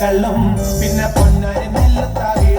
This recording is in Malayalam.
കള്ളം. പിന്നെ പൊന്നാരി നെല്ലത്താകെ